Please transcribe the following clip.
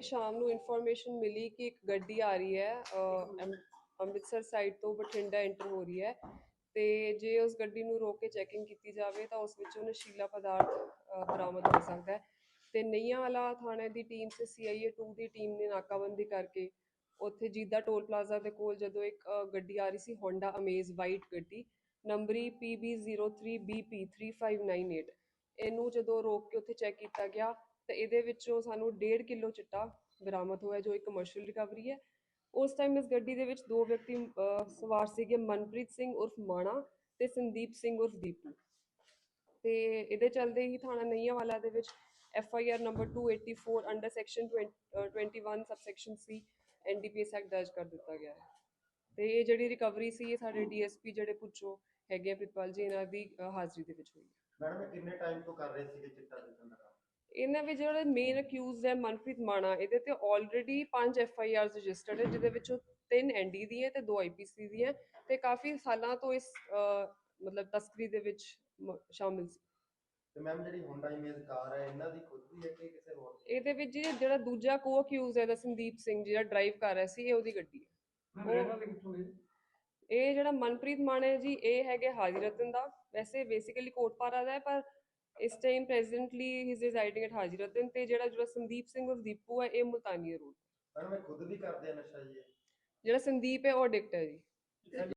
ਸ਼ਾਮ ਨੂੰ ਇਨਫੋਰਮੇਸ਼ਨ ਮਿਲੀ ਕਿ ਇੱਕ ਗੱਡੀ ਆ ਰਹੀ ਹੈ ਅਹ, ਅੰਮ੍ਰਿਤਸਰ ਸਾਈਡ ਤੋਂ ਬਠਿੰਡਾ ਐਂਟਰ ਹੋ ਰਹੀ ਹੈ ਤੇ ਜੇ ਉਸ ਗੱਡੀ ਨੂੰ ਰੋਕ ਕੇ ਚੈਕਿੰਗ ਕੀਤੀ ਜਾਵੇ ਤਾਂ ਉਸ ਵਿੱਚੋਂ ਨਸ਼ੀਲਾ ਪਦਾਰਥ ਅਹ, ਬਰਾਮਦ ਹੋ ਸਕਦਾ ਹੈ। ਤੇ ਨਈਆਂ ਵਾਲਾ ਥਾਣੇ ਦੀ ਟੀਮ ਤੇ ਸੀਆਈਏ 2 ਦੀ ਟੀਮ ਨੇ ਨਾਕਾਬੰਦੀ ਕਰਕੇ ਉੱਥੇ ਜੀਦਾ ਟੋਲ ਪਲਾਜ਼ਾ ਦੇ ਕੋਲ ਜਦੋਂ ਇੱਕ ਅਹ, ਗੱਡੀ ਆ ਰਹੀ ਸੀ ਹੋਂਡਾ ਅਮੇਜ਼ ਵਾਈਟ ਗੱਡੀ ਨੰਬਰੀ PB03BP3598 ਇਹਨੂੰ ਜਦੋਂ ਰੋਕ ਕੇ ਉੱਥੇ ਚੈੱਕ ਕੀਤਾ ਗਿਆ ਤਾਂ ਇਹਦੇ ਵਿੱਚੋਂ ਸਾਨੂੰ 1.5 ਕਿਲੋ ਚਿੱਟਾ ਬਰਾਮਦ ਹੋਇਆ ਜੋ ਇੱਕ ਕਮਰਸ਼ੀਅਲ ਰਿਕਵਰੀ ਹੈ। ਉਸ ਟਾਈਮ ਇਸ ਗੱਡੀ ਦੇ ਵਿੱਚ ਦੋ ਵਿਅਕਤੀ ਸਵਾਰ ਸੀਗੇ, ਮਨਪ੍ਰੀਤ ਸਿੰਘ ਉਰਫ ਮਾਣਾ ਤੇ ਸੰਦੀਪ ਸਿੰਘ ਉਰਫ ਦੀਪੂ। ਤੇ ਇਹਦੇ ਚੱਲਦੇ ਹੀ ਥਾਣਾ ਨਈਆਂ ਦੇ ਵਿੱਚ F I R number 284 under section 21 subsection C NDPS act ਦਰਜ ਕਰ ਦਿੱਤਾ ਗਿਆ ਹੈ। ਤੇ ਇਹ ਜਿਹੜੀ ਰਿਕਵਰੀ ਸੀ, ਇਹ ਸਾਡੇ ਡੀਐਸਪੀ ਜਿਹੜੇ ਪੁੱਛੋ ਹੈਗੇ ਆ ਪ੍ਰਿਤਪਾਲ ਜੀ, ਇਹਨਾਂ ਦੀ ਹਾਜ਼ਰੀ ਦੇ ਵਿੱਚ ਹੋਈ ਹੈ। ਮੈਡਮ ਕਿੰਨੇ ਟਾਈਮ ਤੋਂ ਕਰ ਰਹੇ ਸੀਗੇ ਚਿੱਟਾ ਵੇਚਣ ਇਹਨਾਂ ਵਿੱਚ ਜਿਹੜੇ ਮੇਨ ਅਕਿਊਜ਼ਡ ਹੈ ਮਨਪ੍ਰੀਤ ਮਾਣਾ ਇਹਦੇ ਤੇ already 5 F I Rs registered ਹੈ ਜਿਹਦੇ ਵਿੱਚੋਂ 3 ਐਨਡੀ ਦੀ ਹੈ ਤੇ 2 ਆਈਪੀਸੀ ਦੀ ਹੈ ਤੇ ਕਾਫੀ ਸਾਲਾਂ ਤੋਂ ਇਸ ਮਤਲਬ ਤਸਕਰੀ ਦੇ ਵਿੱਚ ਸ਼ਾਮਿਲ ਸੀ। ਤੇ ਮੈਮ ਜਿਹੜੀ ਹੋਂਡਾ ਇਮੇਜ ਕਾਰ ਹੈ ਇਹਨਾਂ ਦੀ ਖੁਦ ਦੀ ਹੈ ਕਿ ਕਿਸੇ ਹੋਰ ਦੀ? ਇਹਦੇ ਵਿੱਚ ਜੀ ਜਿਹੜਾ ਦੂਜਾ ਕੋ ਅਕਿਊਜ਼ ਹੈ ਦਾ ਸੰਦੀਪ ਸਿੰਘ ਜਿਹੜਾ ਡਰਾਈਵ ਕਰ ਰਿਹਾ ਸੀ ਇਹ ਉਹਦੀ ਗੱਡੀ ਹੈ। ਇਹ ਜਿਹੜਾ ਮਨਪ੍ਰੀਤ ਮਾਨ ਹੈ ਜੀ ਇਹ ਹੈਗੇ ਹਾਜੀ ਰਤਨ ਦਾ। ਵੈਸੇ ਬੇਸਿਕਲੀ ਕੋਟਪਾਰਾ ਦਾ ਹੈ ਪਰ ਇਸ time presently he is residing at Haji Ratan ਤੇ ਜਿਹੜਾ ਜਿਹੜਾ ਸੰਦੀਪ ਸਿੰਘ ਉਰ ਦੀਪੂ ਹੈ ਇਹ ਮੁਲਤਾਨੀ ਰੋਡ ਮੈਡਮ ਇਹ ਖੁਦ ਵੀ ਕਰਦੇ ਆ ਨਸ਼ਾ ਜੀ ਇਹ? ਜਿਹੜਾ ਸੰਦੀਪ ਹੈ ਉਹ ਐਡਿਕਟ ਹੈ ਜੀ